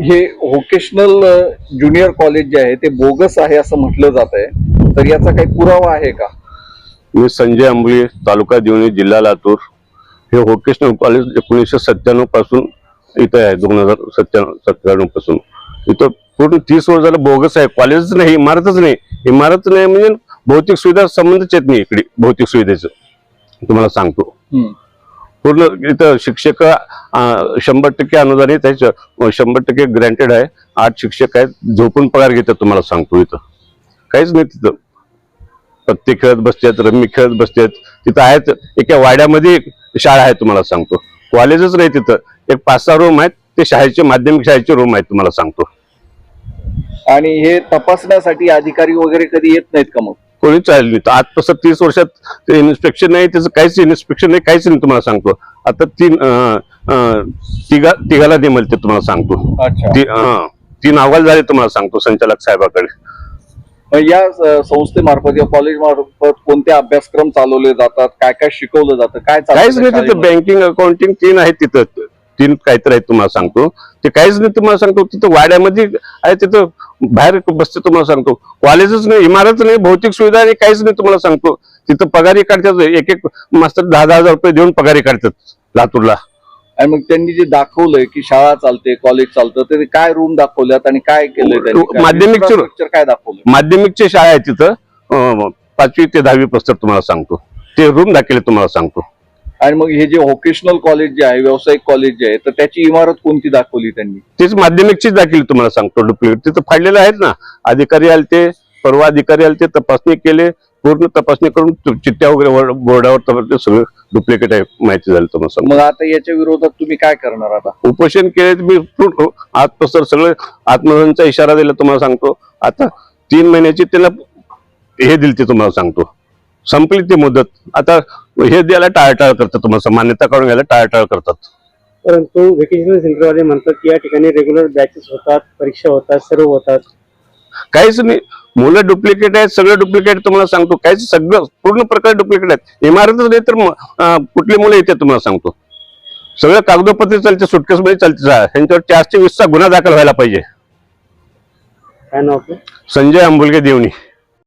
हे vocational junior college जे आहे ते बोगस आहे असं म्हटलं जात आहे. तर याचा काही पुरावा आहे का? मी संजय अंबुळे तालुका देवणी जिल्हा लातूर. हे व्होकेशनल कॉलेज एकोणीसशे सत्त्याण्णवपासून इथं आहे दोन हजार सत्त्याण्णव सत्त्याण्णवपासून. इथं पूर्ण तीस वर्ष झालं बोगस आहे. कॉलेजच नाही इमारतच नाही. इमारत नाही म्हणजे भौतिक सुविधा संबंधच येत नाही इकडे भौतिक सुविधेचं. तुम्हाला सांगतो. पूर्ण इथं शिक्षक शंभर टक्के अनुदान आहे. शंभर टक्के ग्रँटेड आहे. आठ शिक्षक आहेत. झोपून पगार घेतात तुम्हाला सांगतो इथं. काहीच नाही तिथं. पत्ते खेळत बसतात रम्मी खेळत बसतात. तिथं आहेत एका वाड्यामध्ये शाळा आहे तुम्हाला सांगतो. कॉलेजच नाही तिथं. एक पाच सहा रूम आहेत. ते शाळेचे माध्यमिक शाळेचे रूम आहेत तुम्हाला सांगतो. आणि हे तपासण्यासाठी अधिकारी वगैरे कधी येत नाहीत का मग? कोणी चालेल नाही. आजपासून तीस वर्षात ते इन्स्पेक्शन नाही त्याचं काहीच इन्स्पेक्शन नाही काहीच नाही तुम्हाला सांगतो. आता तीन तिघा तिघाला दे म्हणते तुम्हाला सांगतो. ती तीन अहवाल झाले तुम्हाला सांगतो संचालक साहेबाकडे. या संस्थेमार्फत या कॉलेज मार्फत कोणते अभ्यासक्रम चालवले जातात? काय काय शिकवलं जातं? काय काहीच नाही तिथं? बँकिंग अकाउंटिंग तीन आहेत तिथं. तीन काहीतरी आहेत तुम्हाला सांगतो. ते काहीच नाही तुम्हाला सांगतो तिथं वाड्यामध्ये आहे तिथं बाहेर बसते तुम्हाला सांगतो. कॉलेजच नाही इमारत नाही भौतिक सुविधा नाही काहीच नाही तुम्हाला सांगतो. तिथं पगारी काढतात एक एक मास्तर दहा दहा हजार रुपये देऊन पगारी काढतात लातूरला. आणि मग त्यांनी जे दाखवलंय की शाळा चालते कॉलेज चालतं ते काय रूम दाखवल्यात आणि काय केलंय माध्यमिकचे- काय दाखवलं माध्यमिकची शाळा आहे तिथं पाचवी ते दहावी पुस्तक तुम्हाला सांगतो. ते रूम दाखले तुम्हाला सांगतो. आणि मग हे जे व्होकेशनल कॉलेज जे आहे व्यावसायिक कॉलेज जे आहे तर त्याची इमारत कोणती दाखवली त्यांनी? तेच माध्यमिकचीच दाखल तुम्हाला सांगतो डुप्लिकेट तिथं फाडलेलं आहेत ना. अधिकारी आले ते परवा अधिकारी आले ते तपासणी केले पूर्ण तपासणी करून चिठ्ठ्या वगैरे वर- बोर्डावर सगळं डुप्लिकेट आहे माहिती झाली तुम्हाला मग आता याच्या विरोधात तुम्ही काय करणार आता? उपोषण केले मी पूर्ण आजपासून सगळं आत्महनचा इशारा दिला तुम्हाला सांगतो. आता तीन महिन्याची त्याला हे दिली ते तुम्हाला सांगतो. संपली ती मुदत. आता हे द्यायला टाळटाळ करतात तुम्हाला मान्यता काढून घ्यायला टाळटाळ करतात. परंतु व्हेकेशनल सेंटरवाले म्हणतात की या ठिकाणी रेग्युलर बॅचेस होतात परीक्षा होतात सर्व होतात. काहीच नाही. मुलं डुप्लिकेट आहेत सगळं डुप्लिकेट तुम्हाला सांगतो. काहीच सगळं पूर्ण प्रकार डुप्लिकेट आहेत. इमारतच नाही तर कुठली मुलं येते तुम्हाला सांगतो. सगळं कागदोपत्री चालते सुटकेसमध्ये चालते. त्यांच्यावर चारशे वीसचा गुन्हा दाखल व्हायला पाहिजे. काय नाव आपलं? संजय अंबुलगे देवणी